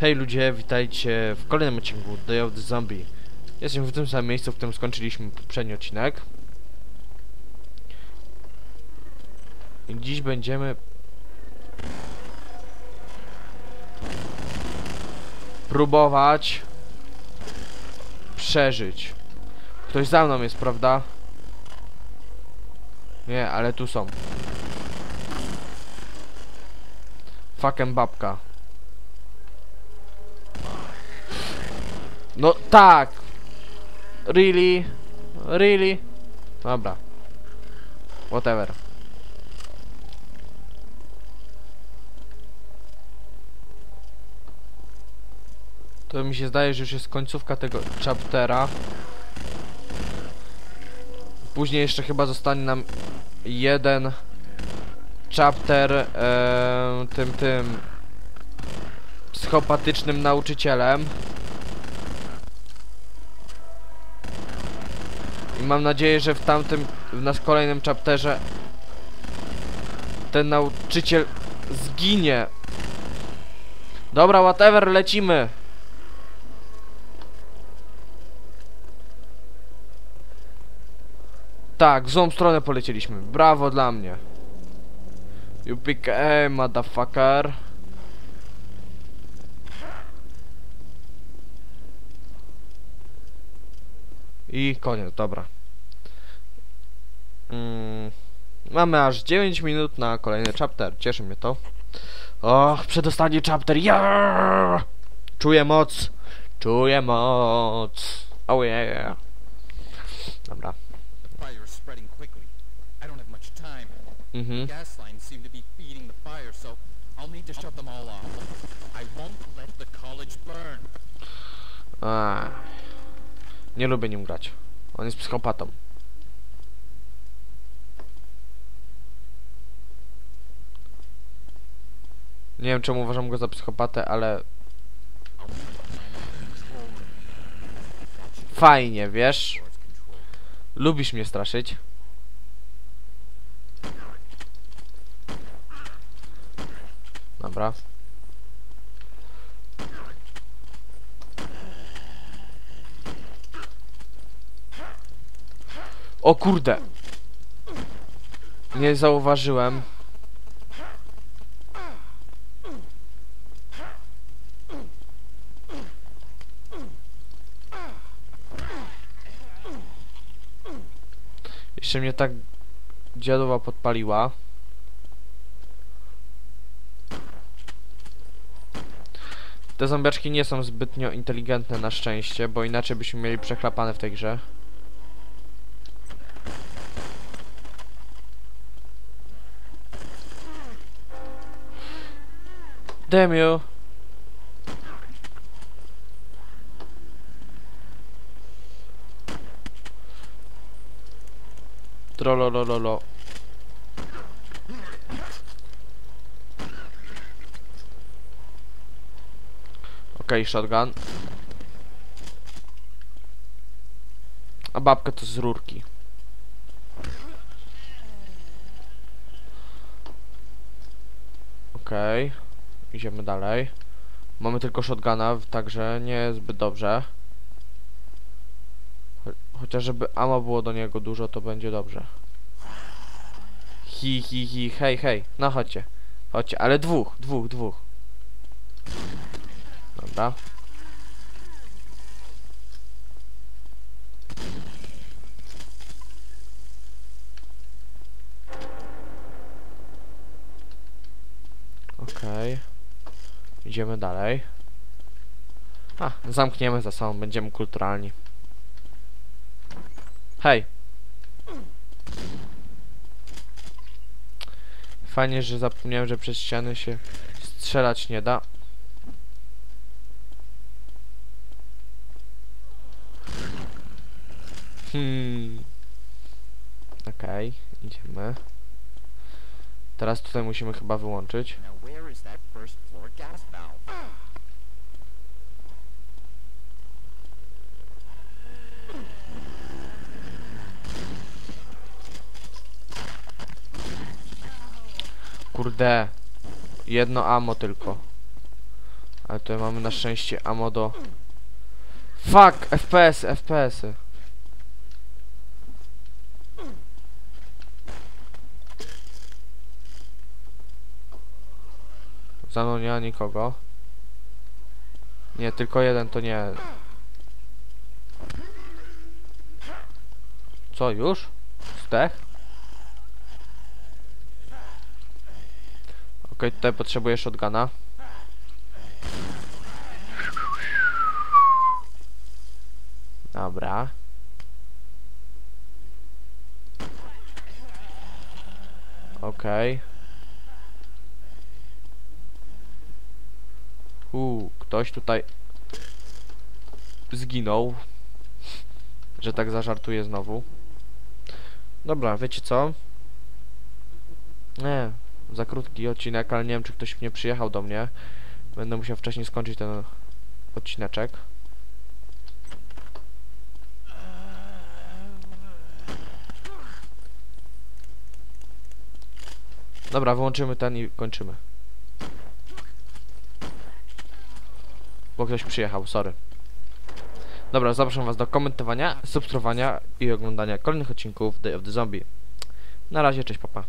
Hej ludzie, witajcie w kolejnym odcinku Day of the Zombie. Jesteśmy w tym samym miejscu, w którym skończyliśmy poprzedni odcinek. I dziś będziemy... Próbować... Przeżyć. Ktoś za mną jest, prawda? Nie, ale tu są. Fucking babka. No tak! Really? Really? Dobra. Whatever. To mi się zdaje, że już jest końcówka tego chaptera. Później jeszcze chyba zostanie nam jeden chapter tym tym psychopatycznym nauczycielem. Mam nadzieję, że w tamtym, w nas kolejnym chapterze ten nauczyciel zginie. Dobra, whatever, lecimy. Tak, w złą stronę polecieliśmy. Brawo dla mnie. You motherfucker. I koniec, dobra. Mm, mamy aż 9 minut na kolejny chapter. Cieszy mnie to. Och, przedostatni chapter. Ja! Czuję moc. Czuję moc. Oh yeah. Dobra. Fire is spreading quickly. I don't have much time. Mhm. Gas lines seem to be feeding the fire, so I'll need to shut them all off. I won't let the college burn. A. Nie lubię nim grać. On jest psychopatą. Nie wiem czemu uważam go za psychopatę, ale... Fajnie, wiesz? Lubisz mnie straszyć. Dobra. O kurde! Nie zauważyłem. Jeszcze mnie tak dziadowa podpaliła. Te zombiaczki nie są zbytnio inteligentne na szczęście, bo inaczej byśmy mieli przechlapane w tej grze. Damn you. Trololololo. Okej, shotgun. A babka to z rurki. Okej. Idziemy dalej. Mamy tylko shotguna, także nie jest zbyt dobrze. Cho chociaż żeby ammo było do niego dużo, to będzie dobrze. Hi, hi, hi, hej, hej. No chodźcie. Chodźcie, ale dwóch, dwóch, dwóch. Dobra. Okej. Idziemy dalej. A, zamkniemy za sobą, będziemy kulturalni. Hej! Fajnie, że zapomniałem, że przez ściany się strzelać nie da. Hmm. Okej, idziemy. Teraz tutaj musimy chyba wyłączyć. Now where is that first floor gas valve? Kurde. Jedno ammo tylko. Ale Tutaj mamy na szczęście ammo do... Fuck! FPS, FPS. -y. Za mną nie ma nikogo. Nie, tylko jeden to nie. Co, już? Zdech? Okej, tutaj potrzebuję shotguna. Dobra. Okej. Uuu, ktoś tutaj zginął. Że tak zażartuję znowu. Dobra, wiecie co? Nie, za krótki odcinek, ale nie wiem czy ktoś nie przyjechał do mnie. Będę musiał wcześniej skończyć ten odcineczek. Dobra, wyłączymy ten i kończymy. Bo ktoś przyjechał, sorry. Dobra, zapraszam was do komentowania, subskrybowania i oglądania kolejnych odcinków Day of the Zombie. Na razie, cześć papa.